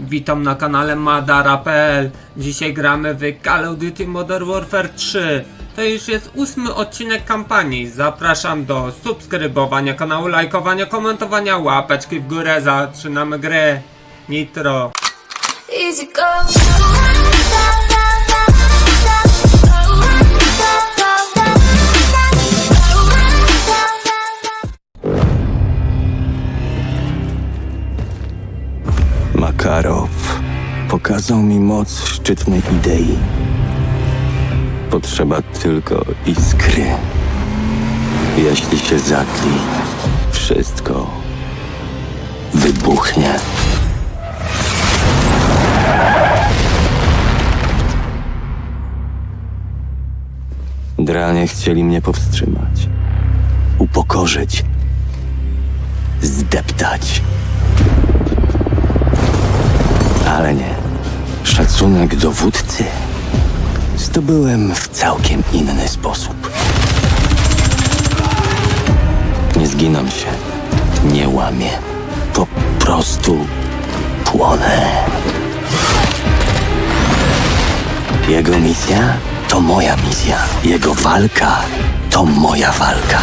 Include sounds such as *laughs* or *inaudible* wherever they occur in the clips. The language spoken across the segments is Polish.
Witam na kanale Madara.pl Dzisiaj gramy w Call of Duty Modern Warfare 3 To już jest ósmy odcinek kampanii. Zapraszam do subskrybowania kanału, lajkowania, komentowania, łapeczki w górę. Zaczynamy grę. Nitro. Easy go. Makarow pokazał mi moc szczytnej idei. Potrzeba tylko iskry. Jeśli się zatli, wszystko wybuchnie. Dranie chcieli mnie powstrzymać, upokorzyć, zdeptać. Ale nie. Szacunek dowódcy zdobyłem w całkiem inny sposób. Nie zginam się, nie łamię. Po prostu płonę. Jego misja to moja misja. Jego walka to moja walka.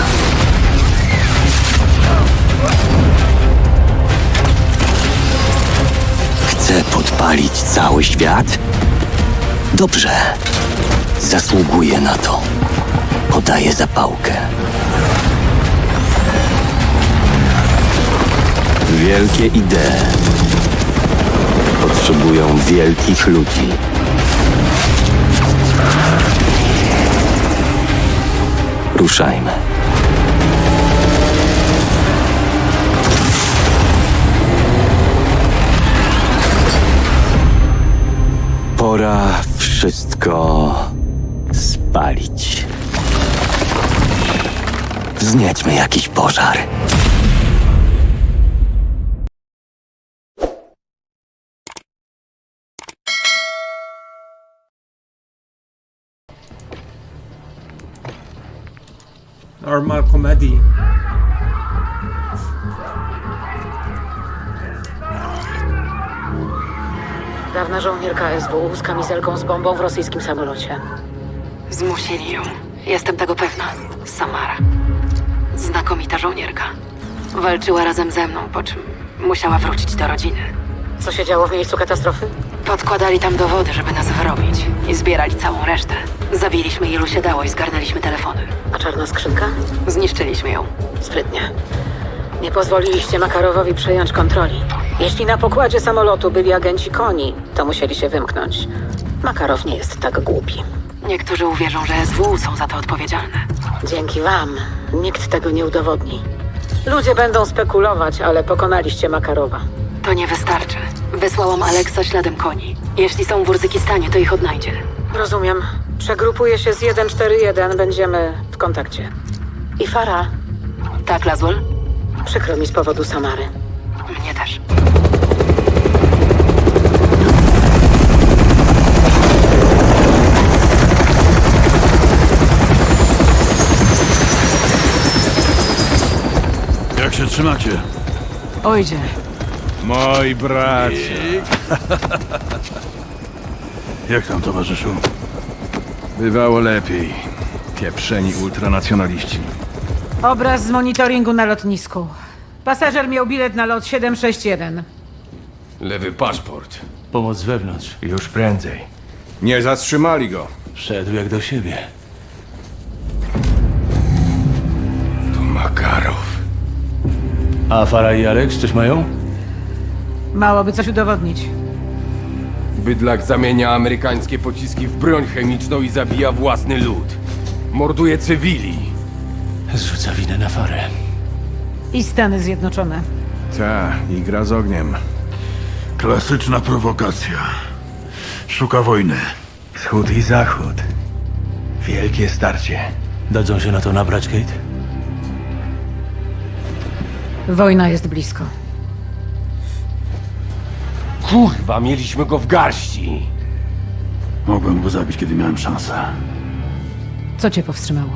Chcę podpalić cały świat? Dobrze. Zasługuję na to. Podaję zapałkę. Wielkie idee potrzebują wielkich ludzi. Ruszajmy. Pora wszystko spalić. Wzniećmy jakiś pożar. Normal Comedy Dawna żołnierka SW z kamizelką z bombą w rosyjskim samolocie. Zmusili ją. Jestem tego pewna. Samara. Znakomita żołnierka. Walczyła razem ze mną, po czym musiała wrócić do rodziny. Co się działo w miejscu katastrofy? Podkładali tam dowody, żeby nas wyrobić i zbierali całą resztę. Zabiliśmy ilu się dało i zgarnęliśmy telefony. A czarna skrzynka? Zniszczyliśmy ją. Sprytnie. Nie pozwoliliście Makarowowi przejąć kontroli. Jeśli na pokładzie samolotu byli agenci koni, to musieli się wymknąć. Makarow nie jest tak głupi. Niektórzy uwierzą, że SW są za to odpowiedzialne. Dzięki wam nikt tego nie udowodni. Ludzie będą spekulować, ale pokonaliście Makarowa. To nie wystarczy. Wysłałam Aleksa śladem koni. Jeśli są w Urzykistanie, to ich odnajdzie. Rozumiem. Przegrupuję się z 141, będziemy w kontakcie. I Fara, Tak, Laswell? przykro mi z powodu Samary. Mnie też. Jak się trzymacie? Ojdzie. Moi bracia. *laughs* Jak tam, towarzyszu? Bywało lepiej. Pieprzeni ultranacjonaliści. Obraz z monitoringu na lotnisku. Pasażer miał bilet na lot 761. Lewy paszport. Pomoc z wewnątrz, już prędzej. Nie zatrzymali go. Wszedł jak do siebie. To Makarow. A Fara i Alex coś mają? Mało by coś udowodnić. Bydlak zamienia amerykańskie pociski w broń chemiczną i zabija własny lud. Morduje cywili. Zrzuca winę na Farę. I Stany Zjednoczone. Ta, i gra z ogniem. Klasyczna prowokacja. Szuka wojny. Wschód i zachód. Wielkie starcie. Dadzą się na to nabrać, Kate? Wojna jest blisko. Kurwa, mieliśmy go w garści. Mogłem go zabić, kiedy miałem szansę. Co cię powstrzymało?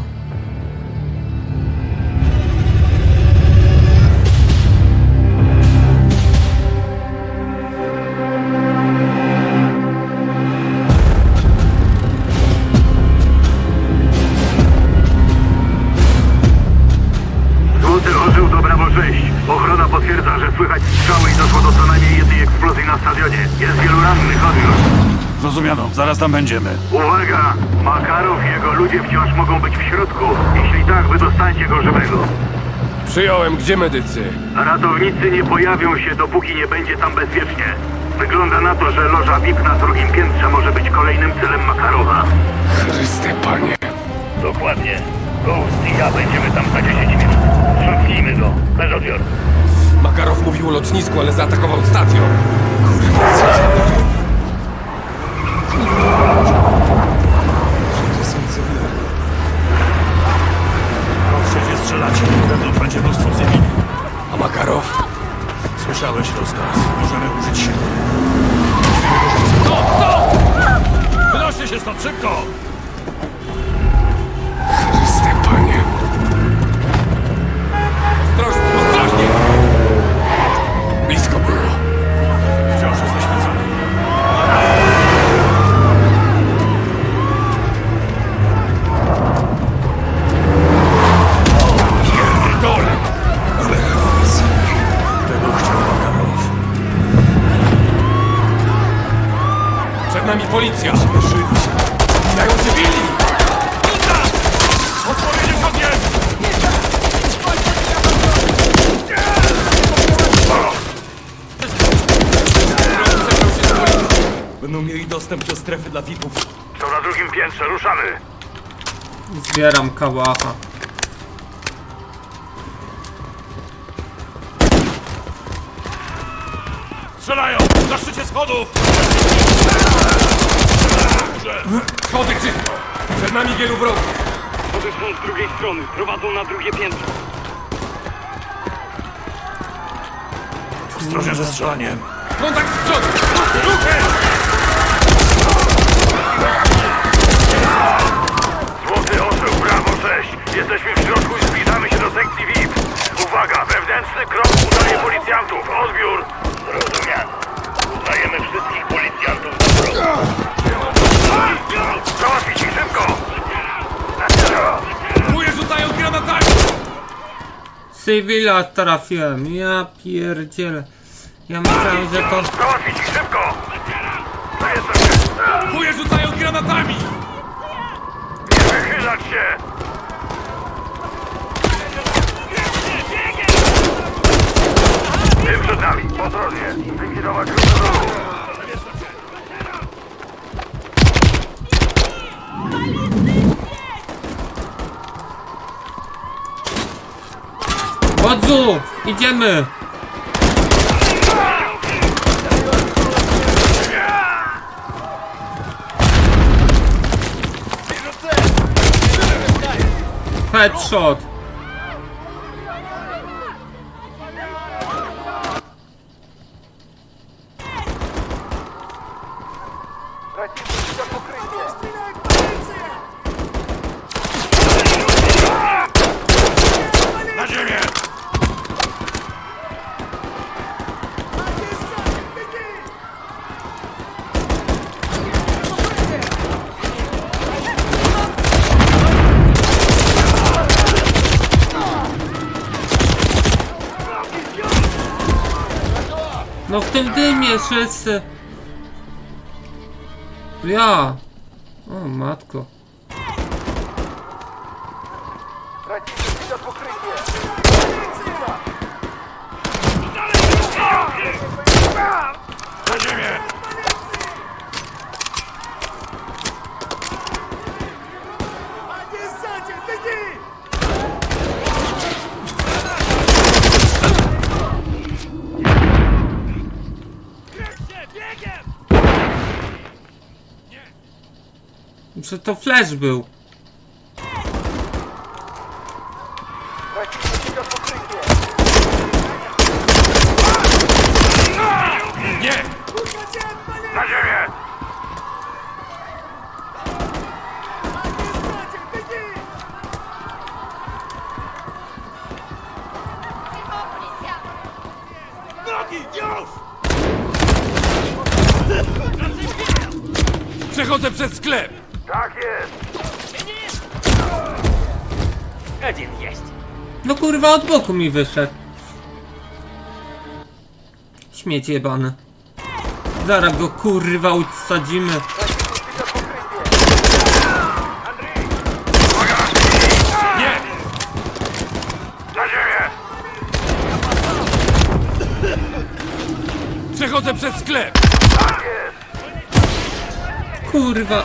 Zaraz tam będziemy. Uwaga! Makarow i jego ludzie wciąż mogą być w środku. Jeśli tak, wydostańcie go żywego. Przyjąłem, gdzie medycy? Ratownicy nie pojawią się, dopóki nie będzie tam bezpiecznie. Wygląda na to, że loża VIP na drugim piętrze może być kolejnym celem Makarowa. Chryste, panie. Dokładnie. Ghost i ja będziemy tam za 10 minut. Szuknijmy go. Bez odbioru. Makarow mówił o lotnisku, ale zaatakował stadion. Kurwa, co za... Proszę nie strzelacie, wewnątrz będzie mnóstwo cywili. A Makarow? Słyszałeś rozkaz. Możemy użyć siły. Wynoście się stąd szybko! Chryste, panie. Dostęp do strefy dla VIP-ów. To na drugim piętrze, ruszamy. Zbieram kałacha. Strzelają! Na szczycie schodów! Schody czysto! Przed nami wielu wrogów! Podeszłą z drugiej strony. Prowadzą na drugie piętro. Ostrożnie ze strzelaniem. Kontakt z przodu! Złoty orzeł, brawo 6. Jesteśmy w środku i zbliżamy się do sekcji VIP. Uwaga, wewnętrzny krok udaje policjantów. Odbiór. Zrozumiano. Udajemy wszystkich policjantów do progu. Załatwić ich szybko. Chuje rzucają granatami! Cywila trafiłem, ja pierdzielę. Ja myślałem, że to... Załatwić ich szybko. Chuje rzucają granatami! Nie wychylać się. Tym przed nami. Ostrożnie. Likwidować grupę wrogów. Wodzu! Idziemy! Headshot! Na ziemię! No w dymie wszyscy! Ja! O matko. Na ziemię! Że to flash był. Przechodzę przez sklep! Tak jest! Один есть. No kurwa, od boku mi wyszedł. Śmieć jebany. Zaraz go kurwa odsadzimy. Widzę! Przechodzę przez sklep! Kurwa.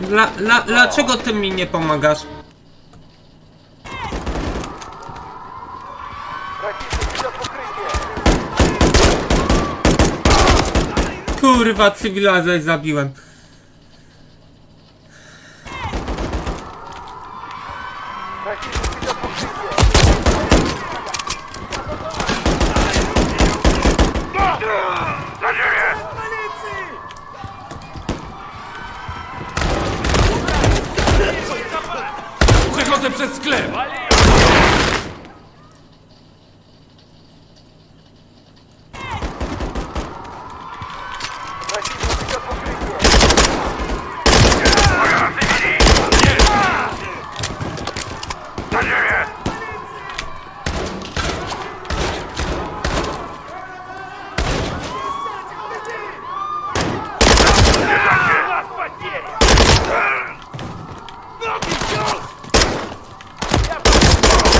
Dla, dla, dlaczego ty mi nie pomagasz? Kurwa, cywila zaś zabiłem. Na ziemię! Przechodzę przez sklep! Na ziemię!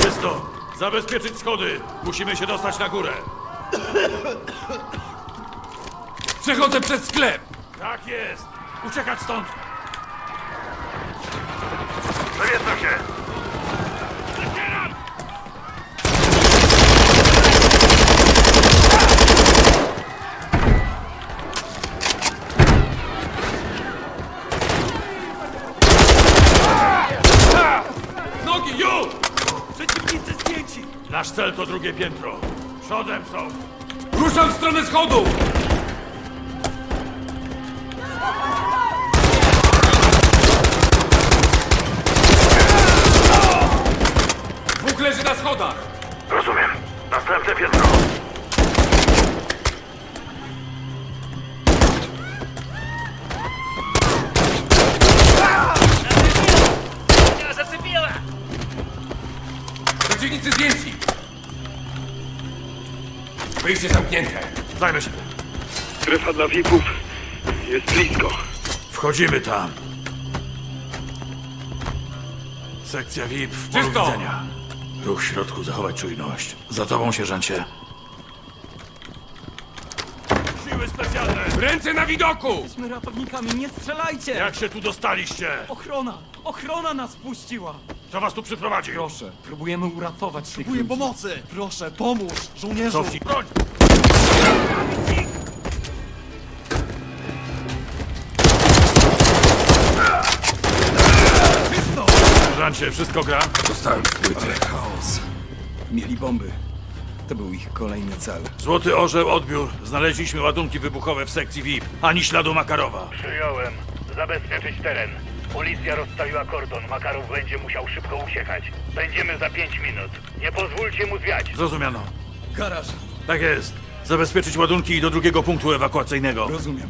Czysto! Zabezpieczyć schody! Musimy się dostać na górę! Przechodzę przez sklep! Tak jest! Uciekać stąd! Zawiedzą się! Nasz cel to drugie piętro. Przodem są! Ruszam w stronę schodu! Dwóch leży na schodach! Rozumiem. Następne piętro. Zajmę się. Strefa dla VIP-ów jest blisko. Wchodzimy tam. Sekcja VIP w polu Czysto! widzenia. Ruch w środku, zachować czujność. Za tobą, sierżancie. Siły specjalne! Ręce na widoku! Jesteśmy ratownikami, nie strzelajcie! Jak się tu dostaliście? Ochrona! Ochrona nas puściła! Kto was tu przyprowadził? Proszę, próbujemy uratować tych Próbuję pomocy! Proszę, pomóż! Żołnierzu! Cofnij broń! Sierżancie, wszystko gra? Dostałem płytę. Chaos. Mieli bomby. To był ich kolejny cel. Złoty Orzeł, odbiór. Znaleźliśmy ładunki wybuchowe w sekcji VIP. Ani śladu Makarowa. Przyjąłem. Zabezpieczyć teren. Policja rozstawiła kordon. Makarow będzie musiał szybko uciekać. Będziemy za pięć minut. Nie pozwólcie mu zwiać. Zrozumiano. Garaż! Tak jest. Zabezpieczyć ładunki i do drugiego punktu ewakuacyjnego. Rozumiem.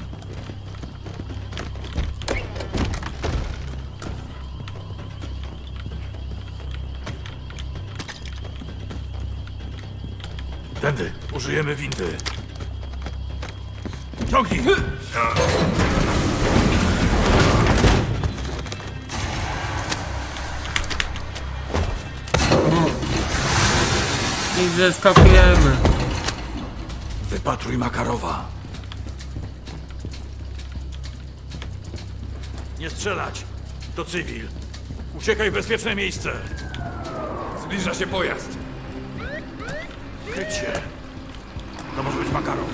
Tędy. Użyjemy windy. Ciągnij! I zeskakujemy. Wypatruj Makarowa. Nie strzelać. To cywil. Uciekaj w bezpieczne miejsce. Zbliża się pojazd. Kryć się. To może być Makarow.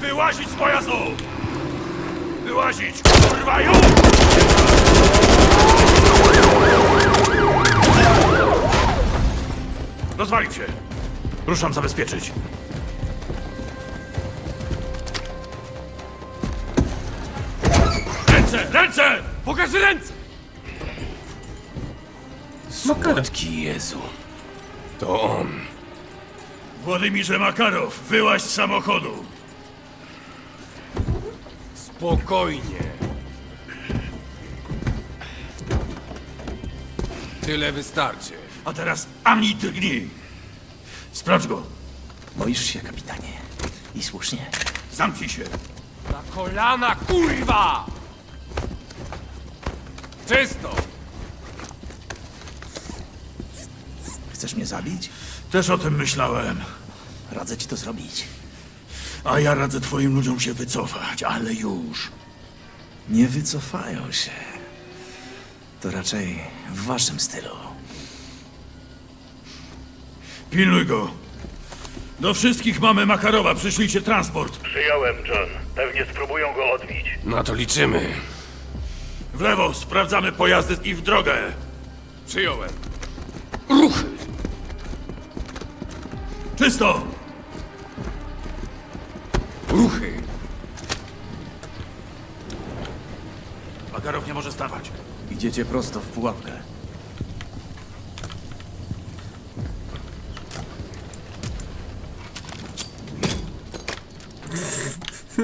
Wyłazić z pojazdu! Wyłazić! Kurwa, już! Ruszam zabezpieczyć. Ręce! Ręce! Pokaż ręce! Makarow. Jezu. To on. Władimirze Makarow, wyłaź z samochodu. Spokojnie. Tyle wystarczy. A teraz ani drgnij. Sprawdź go. Boisz się, kapitanie. I słusznie. Zamknij się. Na kolana, kurwa! Czysto! Chcesz mnie zabić? Też o tym myślałem. Radzę ci to zrobić. A ja radzę twoim ludziom się wycofać, ale już. Nie wycofają się. To raczej w waszym stylu. Pilnuj go. Do wszystkich mamy Makarowa, przyszlijcie transport. Przyjąłem, John. Pewnie spróbują go odbić. Na to liczymy. W lewo, sprawdzamy pojazdy i w drogę. Przyjąłem. Ruchy! Czysto! Ruchy! Makarow nie może stawać. Idziecie prosto w pułapkę.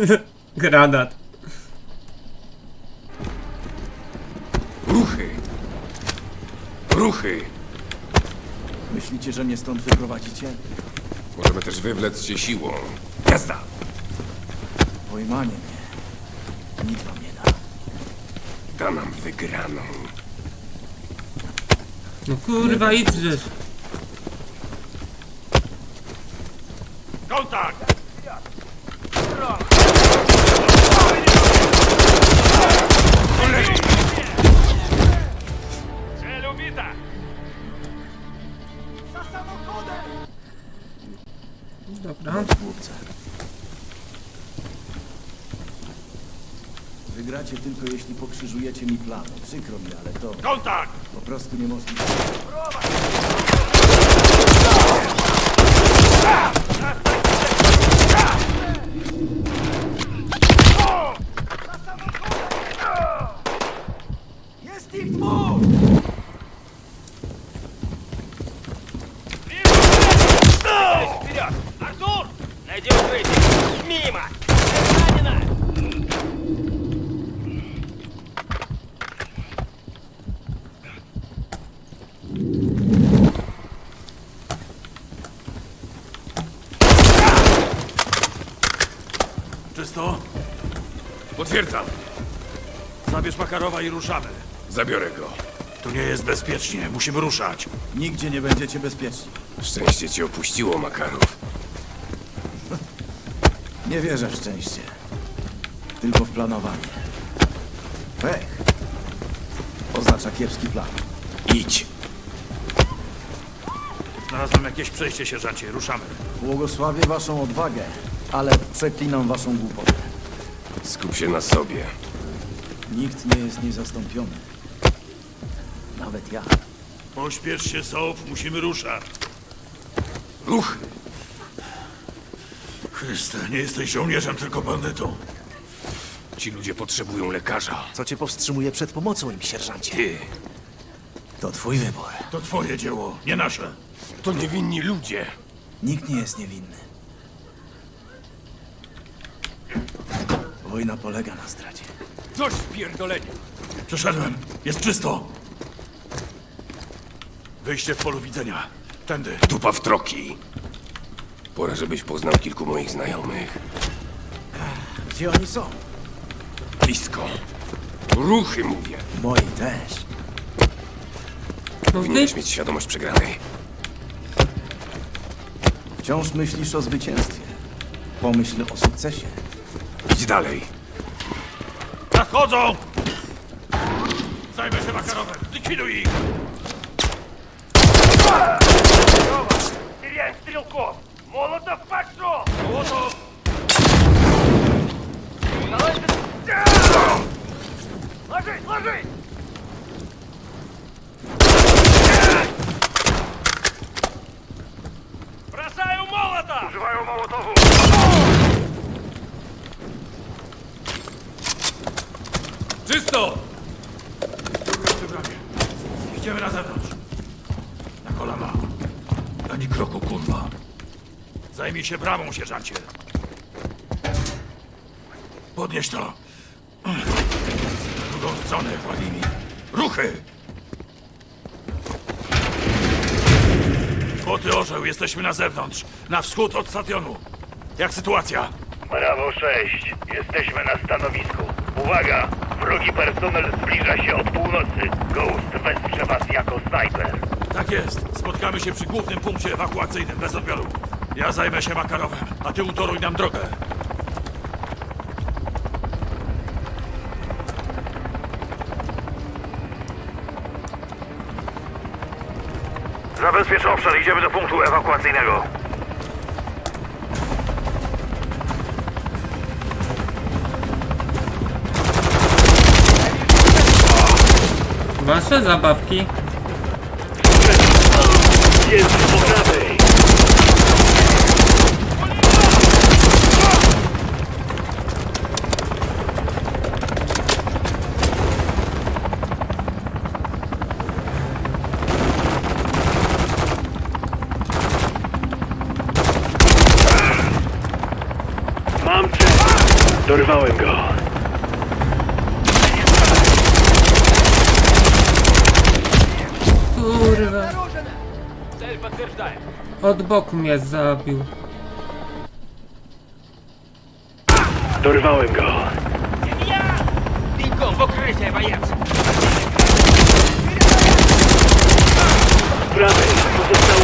*laughs* Granat. Ruchy! Ruchy! Myślicie, że mnie stąd wyprowadzicie? Możemy też wywlec się siłą. Jazda! Pojmanie mnie. Nic wam nie da. Da nam wygraną. No kurwa, idźesz. Kontakt! Wygracie tylko jeśli pokrzyżujecie mi plan. Przykro mi, ale to Kontakt! po prostu niemożliwe. Jest ich dwóch! Артур! Найди укрытие! Мимо! Zabierz Makarowa i ruszamy. Zabiorę go. Tu nie jest bezpiecznie, musimy ruszać. Nigdzie nie będziecie bezpieczni. Szczęście cię opuściło, Makarow. Nie wierzę w szczęście. Tylko w planowanie. Pech. Oznacza kiepski plan. Idź. Znalazłem jakieś przejście, sierżancie, ruszamy. Błogosławię waszą odwagę, ale przeklinam waszą głupotę. Skup się na sobie. Nikt nie jest niezastąpiony. Nawet ja. Pośpiesz się, Soap, musimy ruszać. Ruchy! Chryste, nie jesteś żołnierzem, tylko bandytą. Ci ludzie potrzebują lekarza. Co cię powstrzymuje przed pomocą im, sierżancie? Ty! To twój wybór. To twoje dzieło, nie nasze. To niewinni ludzie. Nikt nie jest niewinny. Wojna polega na zdradzie. Dość pierdolenia. Przeszedłem, jest czysto. Wyjście w polu widzenia. Tędy. Dupa w troki. Pora, żebyś poznał kilku moich znajomych. Gdzie oni są? Blisko. Ruchy, mówię. Moi też. Powinieneś mieć świadomość przegranej. Wciąż myślisz o zwycięstwie. Pomyśl o sukcesie. Idź dalej. Nadchodzą! Zajmę się Makarowem, zlikwiduj ich! Теряем стрелков! Молотов пошел! Łoto! Ложись, ложись! Бросаю молота! Używają mołotowu! Czysto! Przy bramie. Idziemy na zewnątrz. Na kolana. Ani kroku, kurwa. Zajmij się bramą, sierżancie. Podnieś to. Na drugą stronę, Władimir. Ruchy! Złoty orzeł, jesteśmy na zewnątrz. Na wschód od stadionu. Jak sytuacja? Brawo 6. Jesteśmy na stanowisku. Uwaga! Wrogi personel zbliża się od północy. Ghost wesprze was jako snajper. Tak jest. Spotkamy się przy głównym punkcie ewakuacyjnym bez odbioru. Ja zajmę się Makarowem, a ty utoruj nam drogę. Zabezpiecz obszar, idziemy do punktu ewakuacyjnego. Wasze zabawki? Od boku mnie zabił. Dorwałem go. Prawej pozostało.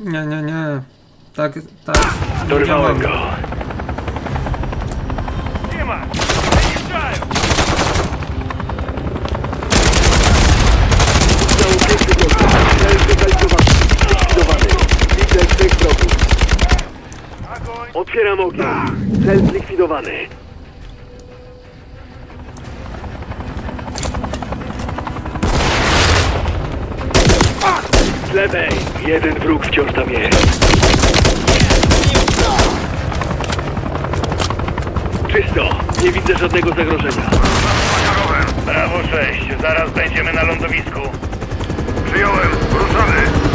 Nie, nie, nie. Tak, tak. Dorwałem go. Nie ma. Wyjeżdżają. Zostało pięć tygodni. Cel zlokalizowany. Zlikwidowany. Widzę trzech wrogów. Otwieram. Cel zlikwidowany. Z lewej. Jeden wróg wciąż tam jest. Czysto. Nie widzę żadnego zagrożenia. Brawo 6. Zaraz będziemy na lądowisku. Przyjąłem. Ruszamy.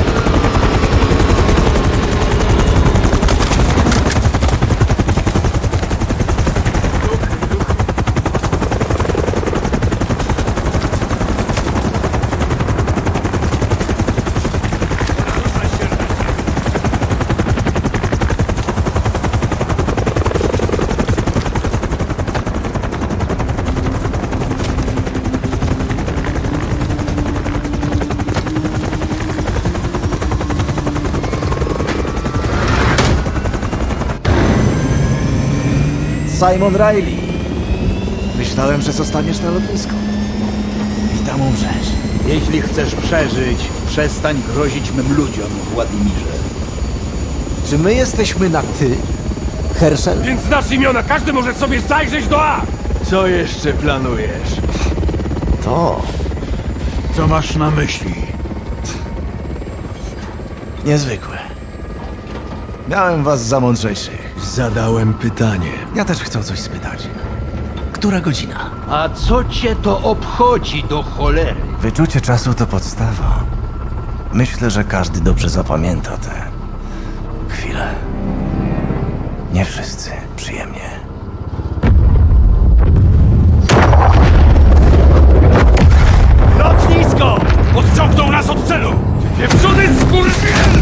Simon Riley. Myślałem, że zostaniesz na lotnisku. I tam umrzesz. Jeśli chcesz przeżyć, przestań grozić mym ludziom, Władimirze. Czy my jesteśmy na ty, Herschel? Więc znasz imiona, każdy może sobie zajrzeć do A! Co jeszcze planujesz? To Co masz na myśli? niezwykłe. Miałem was za mądrzejszych. Zadałem pytanie. Ja też chcę coś spytać. Która godzina? A co cię to obchodzi do cholery? Wyczucie czasu to podstawa. Myślę, że każdy dobrze zapamięta te chwile. Nie wszyscy przyjemnie. Lotnisko! Odciągnął nas od celu! Pieprzony skurwiel!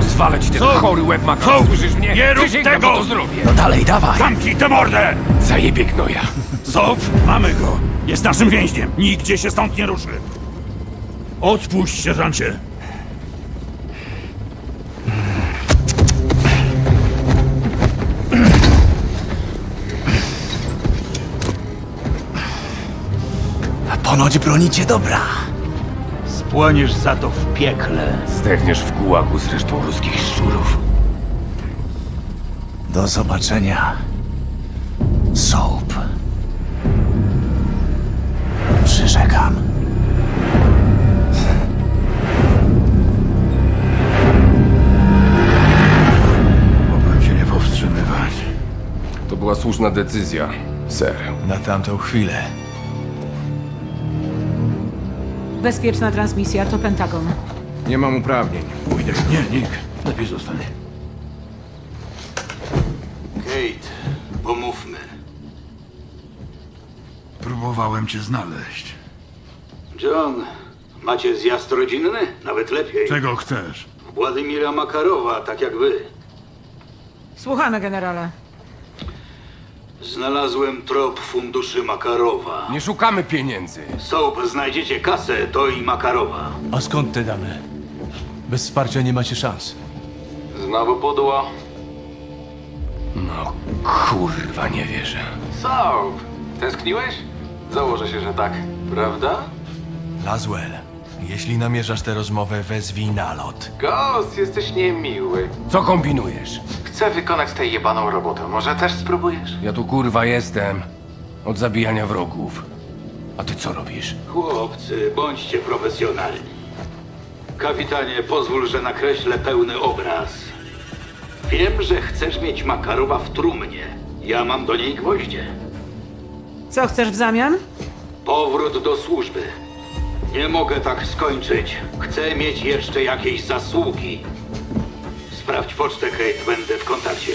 Rozwalę ci ten chory łeb makro, słyszysz mnie? Nie rób Przysięgam, tego! że to zrobię! No dalej, dawaj! Zamknij tę mordę! Zajebie gnoja. Soap, mamy go. Jest naszym więźniem. Nigdzie się stąd nie ruszy. Odpuść, sierżancie. Ponoć bronicie dobra. Spłoniesz za to w piekle. Zdechniesz w gułagu z resztą ruskich szczurów. Do zobaczenia. Soap. Przyrzekam. Mogłem cię nie powstrzymywać. To była słuszna decyzja, ser. Na tamtą chwilę. Bezpieczna transmisja to Pentagon. Nie mam uprawnień. Pójdę. Nie, Nick. Lepiej zostań. Kate, pomówmy. Próbowałem cię znaleźć. John, macie zjazd rodzinny? Nawet lepiej. Czego chcesz? Władimira Makarowa, tak jak wy. Słuchamy, generale. Znalazłem trop funduszy Makarowa. Nie szukamy pieniędzy. Soap, znajdziecie kasę, to i Makarowa. A skąd te dane? Bez wsparcia nie macie szans. Znowu pudło? No kurwa, nie wierzę. Soap, tęskniłeś? Założę się, że tak. Prawda? Laswell, jeśli namierzasz tę rozmowę, wezwij nalot. Ghost, jesteś niemiły. Co kombinujesz? Chcę wykonać tę jebaną robotę. Może też spróbujesz? Ja tu kurwa jestem. Od zabijania wrogów. A ty co robisz? Chłopcy, bądźcie profesjonalni. Kapitanie, pozwól, że nakreślę pełny obraz. Wiem, że chcesz mieć Makarowa w trumnie. Ja mam do niej gwoździe. Co chcesz w zamian? Powrót do służby. Nie mogę tak skończyć. Chcę mieć jeszcze jakieś zasługi. Sprawdź pocztę, Kate. Będę w kontakcie.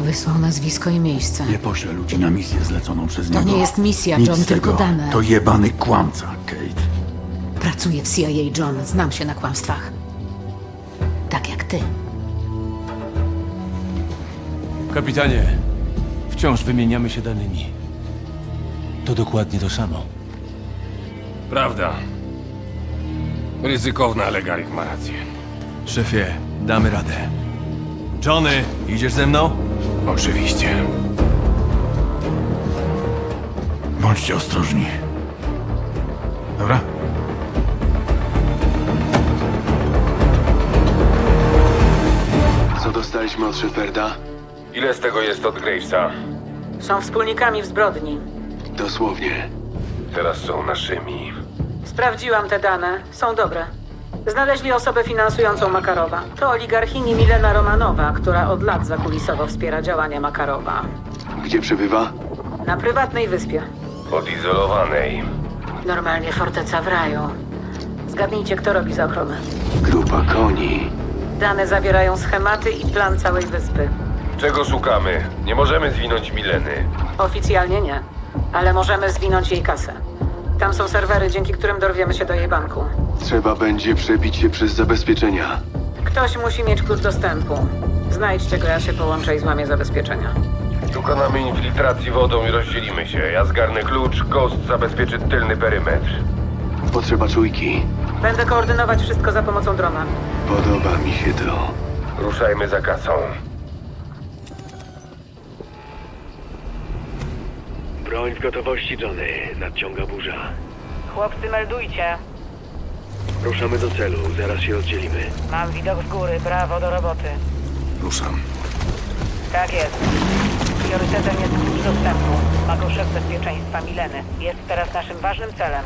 Wysłał nazwisko i miejsce. Nie poślę ludzi na misję zleconą przez To niego. nie jest misja, Nic John, z tylko tego. dane. To jebany kłamca, Kate. Pracuję w CIA, John. Znam się na kłamstwach. Tak jak ty. Kapitanie, wciąż wymieniamy się danymi. To dokładnie to samo. Prawda. Ryzykowna, ale Garik ma rację. Szefie, damy radę. Johnny, idziesz ze mną? Oczywiście. Bądźcie ostrożni. Dobra? Co dostaliśmy od Sheparda? Ile z tego jest od Gravesa? Są wspólnikami w zbrodni. Dosłownie. Teraz są naszymi. Sprawdziłam te dane. Są dobre. Znaleźli osobę finansującą Makarowa. To oligarchini Milena Romanowa, która od lat zakulisowo wspiera działania Makarowa. Gdzie przebywa? Na prywatnej wyspie. Odizolowanej. Normalnie forteca w raju. Zgadnijcie, kto robi za ochronę. Grupa koni. Dane zawierają schematy i plan całej wyspy. Czego szukamy? Nie możemy zwinąć Mileny. Oficjalnie nie, ale możemy zwinąć jej kasę. Tam są serwery, dzięki którym dorwiemy się do jej banku. Trzeba będzie przebić się przez zabezpieczenia. Ktoś musi mieć klucz dostępu. Znajdźcie go, ja się połączę i złamię zabezpieczenia. Dokonamy infiltracji wodą i rozdzielimy się. Ja zgarnę klucz, Ghost zabezpieczy tylny perymetr. Potrzeba czujki. Będę koordynować wszystko za pomocą drona. Podoba mi się to. Ruszajmy za kasą. Broń w gotowości, Johnny. Nadciąga burza. Chłopcy, meldujcie. Ruszamy do celu, zaraz się oddzielimy. Mam widok z góry. Brawo do roboty. Ruszam. Tak jest. Priorytetem jest klucz dostępu. Ma go szef bezpieczeństwa Mileny. Jest teraz naszym ważnym celem.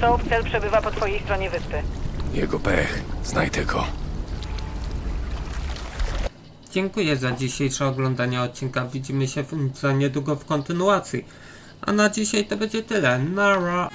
Soap cel przebywa po twojej stronie wyspy. Jego pech. Znajdę go. Dziękuję za dzisiejsze oglądanie odcinka. Widzimy się za niedługo w kontynuacji. A na dzisiaj to będzie tyle. Nara!